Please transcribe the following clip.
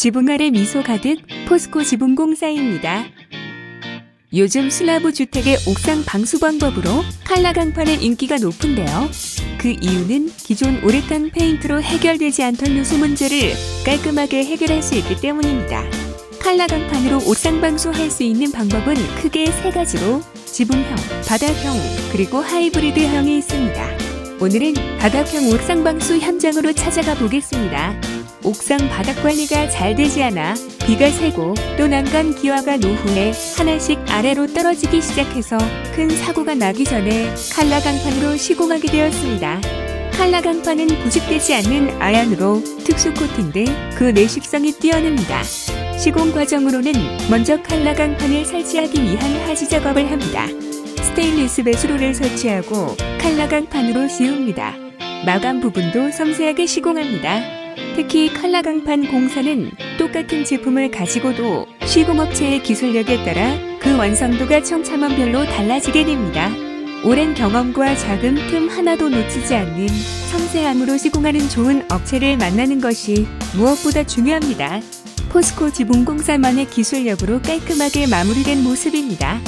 지붕 아래 미소 가득 포스코 지붕공사입니다. 요즘 슬라브 주택의 옥상 방수 방법으로 칼라 강판의 인기가 높은데요. 그 이유는 기존 우레탄 페인트로 해결되지 않던 누수 문제를 깔끔하게 해결할 수 있기 때문입니다. 칼라 강판으로 옥상 방수할 수 있는 방법은 크게 세 가지로 지붕형, 바닥형, 그리고 하이브리드형이 있습니다. 오늘은 바닥형 옥상 방수 현장으로 찾아가 보겠습니다. 옥상 바닥 관리가 잘 되지 않아 비가 새고 또 난간 기와가 노후에 하나씩 아래로 떨어지기 시작해서 큰 사고가 나기 전에 칼라 강판으로 시공하게 되었습니다. 칼라 강판은 부식되지 않는 아연으로 특수 코팅돼 그 내식성이 뛰어납니다. 시공 과정으로는 먼저 칼라 강판을 설치하기 위한 하지 작업을 합니다. 스테인리스 배수로를 설치하고 칼라 강판으로 씌웁니다. 마감 부분도 섬세하게 시공합니다. 특히 칼라 강판 공사는 똑같은 제품을 가지고도 시공업체의 기술력에 따라 그 완성도가 청차만별로 달라지게 됩니다. 오랜 경험과 자금 틈 하나도 놓치지 않는 섬세함으로 시공하는 좋은 업체를 만나는 것이 무엇보다 중요합니다. 포스코 지붕공사만의 기술력으로 깔끔하게 마무리된 모습입니다.